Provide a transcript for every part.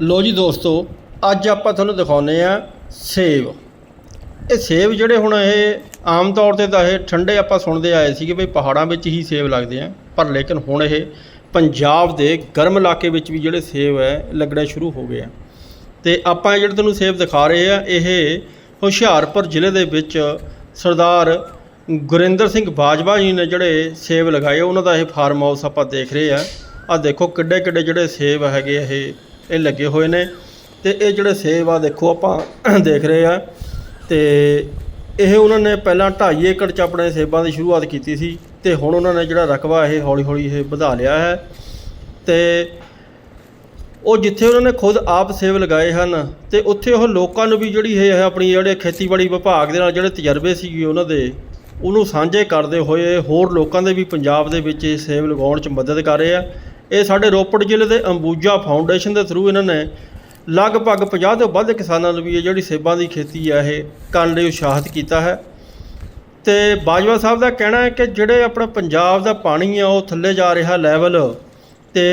ਲੋ ਜੀ ਦੋਸਤੋ, ਅੱਜ ਆਪਾਂ ਤੁਹਾਨੂੰ ਦਿਖਾਉਨੇ ਆ ਸੇਬ। ਇਹ ਸੇਬ ਜਿਹੜੇ ਹੁਣ ਇਹ ਆਮ ਤੌਰ ਤੇ ਤਾਂ ਇਹ ਠੰਡੇ ਆਪਾਂ ਸੁਣਦੇ ਆਏ ਸੀ ਕਿ ਭਈ ਪਹਾੜਾਂ ਵਿੱਚ ਹੀ ਸੇਬ ਲੱਗਦੇ ਆ, ਪਰ ਲੇਕਿਨ ਹੁਣ ਇਹ ਪੰਜਾਬ ਦੇ ਗਰਮ ਇਲਾਕੇ ਵਿੱਚ ਵੀ ਜਿਹੜੇ ਸੇਬ ਹੈ, ਲੱਗਣੇ ਸ਼ੁਰੂ ਹੋ ਗਏ ਆ। ਤੇ ਆਪਾਂ ਇਹ ਜਿਹੜੇ ਤੁਹਾਨੂੰ ਸੇਬ ਦਿਖਾ ਰਹੇ ਆ, ਇਹ ਹੁਸ਼ਿਆਰਪੁਰ ਜ਼ਿਲ੍ਹੇ ਦੇ ਵਿੱਚ ਸਰਦਾਰ ਗੁਰਿੰਦਰ ਸਿੰਘ ਬਾਜਵਾ ਜੀ ਨੇ ਜਿਹੜੇ ਸੇਬ ਲਗਾਏ ਉਹਨਾਂ ਦਾ ਇਹ ਫਾਰਮ ਹਾਊਸ ਆਪਾਂ ਦੇਖ ਰਹੇ ਆ। ਆ ਦੇਖੋ ਕਿੱਡੇ ਕਿੱਡੇ ਜਿਹੜੇ ਸੇਬ ਹੈਗੇ ਇਹ। ਇਹ ਲੱਗੇ ਹੋਏ ਨੇ ਤੇ ਇਹ ਜਿਹੜੇ ਸੇਬ ਆ, ਦੇਖੋ ਆਪਾਂ ਦੇਖ ਰਹੇ ਆ ਤੇ ਇਹ ਉਹਨਾਂ ਨੇ ਪਹਿਲਾਂ 2.5 ਏਕੜ ਚ ਆਪਣੇ ਸੇਬਾਂ ਦੀ ਸ਼ੁਰੂਆਤ ਕੀਤੀ ਸੀ ਤੇ ਹੁਣ ਉਹਨਾਂ ਨੇ ਜਿਹੜਾ ਰਕਬਾ ਇਹ ਹੌਲੀ ਹੌਲੀ ਇਹ ਵਧਾ ਲਿਆ ਹੈ ਤੇ ਉਹ ਜਿੱਥੇ ਉਹਨਾਂ ਨੇ ਖੁਦ ਆਪ ਸੇਬ ਲਗਾਏ ਹਨ ਤੇ ਉੱਥੇ ਉਹ ਲੋਕਾਂ ਨੂੰ ਵੀ ਜਿਹੜੀ ਇਹ ਹੈ ਆਪਣੀ ਜਿਹੜੇ ਖੇਤੀਬਾੜੀ ਵਿਭਾਗ ਦੇ ਨਾਲ ਜਿਹੜੇ ਤਜਰਬੇ ਸੀਗੇ ਉਹਨਾਂ ਦੇ, ਉਹਨੂੰ ਸਾਂਝੇ ਕਰਦੇ ਹੋਏ ਹੋਰ ਲੋਕਾਂ ਦੇ ਵੀ ਪੰਜਾਬ ਦੇ ਵਿੱਚ ਇਹ ਸੇਬ ਲਗਾਉਣ 'ਚ ਮਦਦ ਕਰ ਰਹੇ ਆ। ਇਹ ਸਾਡੇ ਰੋਪੜ ਜ਼ਿਲ੍ਹੇ ਦੇ ਅੰਬੂਜਾ ਫਾਊਂਡੇਸ਼ਨ ਦੇ ਥਰੂ ਇਹਨਾਂ ਨੇ ਲਗਭਗ 50 ਤੋਂ ਵੱਧ ਕਿਸਾਨਾਂ ਨੂੰ ਵੀ ਇਹ ਜਿਹੜੀ ਸੇਬਾਂ ਦੀ ਖੇਤੀ ਆ ਇਹ ਕਰਨ ਲਈ ਉਤਸ਼ਾਹਿਤ ਕੀਤਾ ਹੈ। ਤੇ ਬਾਜਵਾ ਸਾਹਿਬ ਦਾ ਕਹਿਣਾ ਹੈ ਕਿ ਜਿਹੜੇ ਆਪਣਾ ਪੰਜਾਬ ਦਾ ਪਾਣੀ ਆ ਉਹ ਥੱਲੇ ਜਾ ਰਿਹਾ ਲੈਵਲ ਤੇ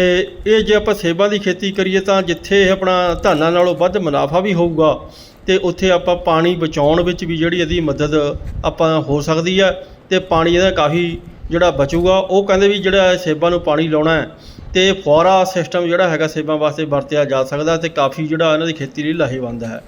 ਇਹ ਜੇ ਆਪਾਂ ਸੇਬਾਂ ਦੀ ਖੇਤੀ ਕਰੀਏ ਤਾਂ ਜਿੱਥੇ ਇਹ ਆਪਣਾ ਧਾਨਾਂ ਨਾਲੋਂ ਵੱਧ ਮੁਨਾਫਾ ਵੀ ਹੋਊਗਾ ਤੇ ਉੱਥੇ ਆਪਾਂ ਪਾਣੀ ਬਚਾਉਣ ਵਿੱਚ ਵੀ ਜਿਹੜੀ ਇਹਦੀ ਮਦਦ ਆਪਾਂ ਹੋ ਸਕਦੀ ਹੈ ਤੇ ਪਾਣੀ ਇਹਦਾ ਕਾਫੀ ਜਿਹੜਾ ਬਚੂਗਾ, ਉਹ ਕਹਿੰਦੇ ਵੀ ਜਿਹੜਾ ਇਹ ਸੇਬਾਂ ਨੂੰ ਪਾਣੀ ਲਾਉਣਾ ਹੈ ਤੇ ਫੁਆਰਾ ਸਿਸਟਮ ਜਿਹੜਾ ਹੈਗਾ ਸੇਬਾਂ ਵਾਸਤੇ ਵਰਤਿਆ ਜਾ ਸਕਦਾ ਤੇ ਕਾਫੀ ਜਿਹੜਾ ਇਹਨਾਂ ਦੀ ਖੇਤੀ ਲਈ ਲਾਹੇਵੰਦ ਹੈ।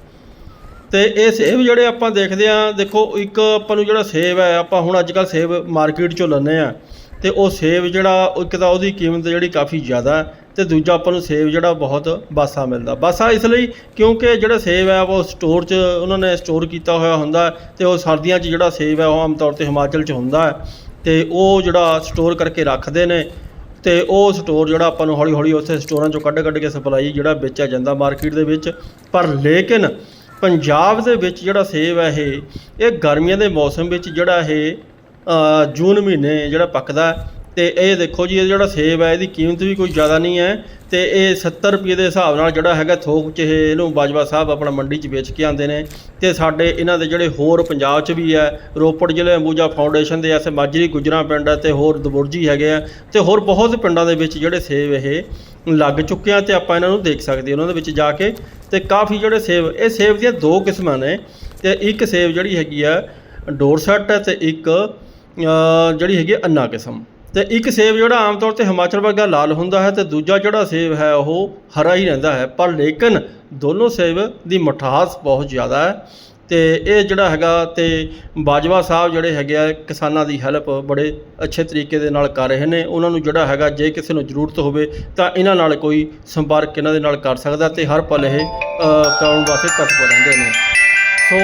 ਤੇ ਇਹ ਸੇਬ ਜਿਹੜੇ ਆਪਾਂ ਦੇਖਦੇ ਆ ਦੇਖੋ ਇੱਕ ਆਪਾਂ ਨੂੰ ਜਿਹੜਾ ਸੇਬ ਹੈ, ਆਪਾਂ ਹੁਣ ਅੱਜ ਕੱਲ੍ਹ ਸੇਬ ਮਾਰਕੀਟ ਚੋਂ ਲੈਂਦੇ ਆ ਤੇ ਉਹ ਸੇਬ ਜਿਹੜਾ ਇੱਕ ਤਾਂ ਉਹਦੀ ਕੀਮਤ ਜਿਹੜੀ ਕਾਫੀ ਜ਼ਿਆਦਾ ਹੈ ਤੇ ਦੂਜਾ ਆਪਾਂ ਨੂੰ ਸੇਬ ਜਿਹੜਾ ਬਹੁਤ ਬਾਸਾ ਮਿਲਦਾ। ਬਾਸਾ ਇਸ ਲਈ ਕਿਉਂਕਿ ਜਿਹੜਾ ਸੇਬ ਹੈ ਉਹ ਸਟੋਰ 'ਚ ਉਹਨਾਂ ਨੇ ਸਟੋਰ ਕੀਤਾ ਹੋਇਆ ਹੁੰਦਾ ਹੈ ਤੇ ਉਹ ਸਰਦੀਆਂ 'ਚ ਜਿਹੜਾ ਸੇਬ ਹੈ ਉਹ ਆਮ ਤੌਰ ਤੇ ਹਿਮਾਚਲ 'ਚ ਹੁੰਦਾ ਹੈ ਤੇ ਉਹ ਜਿਹੜਾ ਸਟੋਰ ਕਰਕੇ ਰੱਖਦੇ ਨੇ ਤੇ ਉਹ ਸਟੋਰ ਜਿਹੜਾ ਆਪਾਂ ਨੂੰ ਹੌਲੀ ਹੌਲੀ ਉੱਥੇ ਸਟੋਰਾਂ 'ਚੋਂ ਕੱਢ ਕੱਢ ਕੇ ਸਪਲਾਈ ਜਿਹੜਾ ਵੇਚਿਆ ਜਾਂਦਾ ਮਾਰਕੀਟ ਦੇ ਵਿੱਚ। ਪਰ ਲੇਕਿਨ ਪੰਜਾਬ ਦੇ ਵਿੱਚ ਜਿਹੜਾ ਸੇਬ ਹੈ ਇਹ ਇਹ ਗਰਮੀਆਂ ਦੇ ਮੌਸਮ ਵਿੱਚ ਜਿਹੜਾ ਇਹ ਜੂਨ ਮਹੀਨੇ ਜਿਹੜਾ ਪੱਕਦਾ ਤੇ ਇਹ ਦੇਖੋ ਜੀ, ਇਹ ਜਿਹੜਾ ਸੇਬ ਹੈ, ਇਹਦੀ ਕੀਮਤ ਵੀ ਕੋਈ ਜ਼ਿਆਦਾ ਨਹੀਂ ਹੈ ਤੇ ਇਹ 70 ਰੁਪਏ ਦੇ ਹਿਸਾਬ ਨਾਲ ਜਿਹੜਾ ਹੈਗਾ ਥੋਕ 'ਚ ਇਹਨੂੰ ਬਾਜਵਾ ਸਾਹਿਬ ਆਪਣਾ ਮੰਡੀ 'ਚ ਵੇਚ ਕੇ ਆਉਂਦੇ ਨੇ ਤੇ ਸਾਡੇ ਇਹਨਾਂ ਦੇ ਜਿਹੜੇ ਹੋਰ ਪੰਜਾਬ 'ਚ ਵੀ ਹੈ, ਰੋਪੜ ਜ਼ਿਲ੍ਹੇ ਅੰਬੂਜਾ ਫਾਊਂਡੇਸ਼ਨ ਦੇ ਐਸੇ ਮਾਜਰੀ ਗੁਜਰਾ ਪਿੰਡ ਹੈ ਤੇ ਹੋਰ ਦਬੁਰਜੀ ਹੈਗੇ ਆ ਤੇ ਹੋਰ ਬਹੁਤ ਪਿੰਡਾਂ ਦੇ ਵਿੱਚ ਜਿਹੜੇ ਸੇਬ ਇਹ ਲੱਗ ਚੁੱਕੇ ਆ ਤੇ ਆਪਾਂ ਇਹਨਾਂ ਨੂੰ ਦੇਖ ਸਕਦੇ ਉਹਨਾਂ ਦੇ ਵਿੱਚ ਜਾ ਕੇ ਤੇ ਕਾਫੀ ਜਿਹੜੇ ਸੇਬ, ਇਹ ਸੇਬ ਦੀਆਂ ਦੋ ਕਿਸਮਾਂ ਨੇ ਤੇ ਇੱਕ ਸੇਬ ਜਿਹੜੀ ਹੈਗੀ ਆ ਡੋਰਸੈਟ ਹੈ ਤੇ ਇੱਕ ਜਿਹੜੀ ਹੈਗੀ ਅੰਨਾ ਕਿਸਮ। ਤੇ ਇੱਕ ਸੇਬ ਜਿਹੜਾ ਆਮ ਤੌਰ ਤੇ ਹਿਮਾਚਲ ਵਰਗਾ ਲਾਲ ਹੁੰਦਾ ਹੈ ਤੇ ਦੂਜਾ ਜਿਹੜਾ ਸੇਬ ਹੈ ਉਹ ਹਰਾ ਹੀ ਰਹਿੰਦਾ ਹੈ। ਪਰ ਲੇਕਿਨ ਦੋਨੋਂ ਸੇਬ ਦੀ ਮਠਾਸ ਬਹੁਤ ਜ਼ਿਆਦਾ ਹੈ ਤੇ ਇਹ ਜਿਹੜਾ ਹੈਗਾ ਤੇ ਬਾਜਵਾ ਸਾਹਿਬ ਜਿਹੜੇ ਹੈਗੇ ਆ, ਕਿਸਾਨਾਂ ਦੀ ਹੈਲਪ ਬੜੇ ਅੱਛੇ ਤਰੀਕੇ ਦੇ ਨਾਲ ਕਰ ਰਹੇ ਨੇ। ਉਹਨਾਂ ਨੂੰ ਜਿਹੜਾ ਹੈਗਾ ਜੇ ਕਿਸੇ ਨੂੰ ਜ਼ਰੂਰਤ ਹੋਵੇ ਤਾਂ ਇਹਨਾਂ ਨਾਲ ਕੋਈ ਸੰਪਰਕ ਇਹਨਾਂ ਦੇ ਨਾਲ ਕਰ ਸਕਦਾ ਤੇ ਹਰ ਪਲ ਇਹ ਕਰਾਉਣ ਵਾਸਤੇ ਤਤਪਰ ਰਹਿੰਦੇ ਨੇ। ਸੋ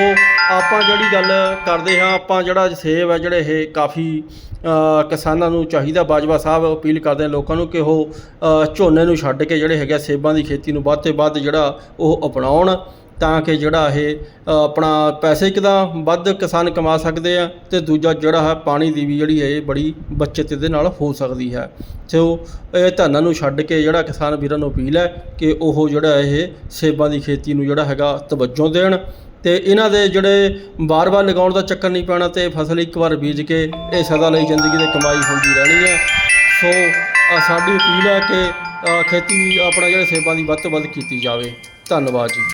ਆਪਾਂ ਜਿਹੜੀ ਗੱਲ ਕਰਦੇ ਹਾਂ, ਆਪਾਂ ਜਿਹੜਾ ਸੇਬ ਹੈ, ਜਿਹੜੇ ਇਹ ਕਾਫੀ ਕਿਸਾਨਾਂ ਨੂੰ ਚਾਹੀਦਾ ਬਾਜਵਾ ਸਾਹਿਬ ਅਪੀਲ ਕਰਦੇ ਨੇ ਲੋਕਾਂ ਨੂੰ ਕਿ ਉਹ ਝੋਨੇ ਨੂੰ ਛੱਡ ਕੇ ਜਿਹੜੇ ਹੈਗੇ ਆ ਸੇਬਾਂ ਦੀ ਖੇਤੀ ਨੂੰ ਵੱਧ ਤੋਂ ਵੱਧ ਜਿਹੜਾ ਉਹ ਅਪਣਾਉਣ ਤਾਂ ਕਿ ਜਿਹੜਾ ਇਹ ਆਪਣਾ ਪੈਸੇ ਇੱਕਦਮ ਵੱਧ ਕਿਸਾਨ ਕਮਾ ਸਕਦੇ ਆ ਤੇ ਦੂਜਾ ਜਿਹੜਾ ਹੈ ਪਾਣੀ ਦੀ ਵੀ ਜਿਹੜੀ ਹੈ ਇਹ ਬੜੀ ਬੱਚਤ ਇਹਦੇ ਨਾਲ ਹੋ ਸਕਦੀ ਹੈ। ਸੋ ਇਹ ਧਾਨਾਂ ਨੂੰ ਛੱਡ ਕੇ ਜਿਹੜਾ ਕਿਸਾਨ ਵੀਰਾਂ ਨੂੰ ਅਪੀਲ ਹੈ ਕਿ ਉਹ ਜਿਹੜਾ ਇਹ ਸੇਬਾਂ ਦੀ ਖੇਤੀ ਨੂੰ ਜਿਹੜਾ ਹੈਗਾ ਤਵੱਜੋ ਦੇਣ ਤੇ ਇਹਨਾਂ ਦੇ ਜਿਹੜੇ ਵਾਰ ਵਾਰ ਲਗਾਉਣ ਦਾ ਚੱਕਰ ਨਹੀਂ ਪੈਣਾ ਤੇ ਫਸਲ ਇੱਕ ਵਾਰ ਬੀਜ ਕੇ ਇਹ ਸਦਾ ਲਈ ਜ਼ਿੰਦਗੀ ਦੀ ਕਮਾਈ ਹੁੰਦੀ ਰਹਿਣੀ ਹੈ। ਸੋ ਸਾਡੀ ਅਪੀਲ ਹੈ ਕਿ ਖੇਤੀ ਆਪਣਾ ਜਿਹੜੇ ਸੇਵਾ ਦੀ ਵੱਧ ਤੋਂ ਵੱਧ ਕੀਤੀ ਜਾਵੇ। ਧੰਨਵਾਦ ਜੀ।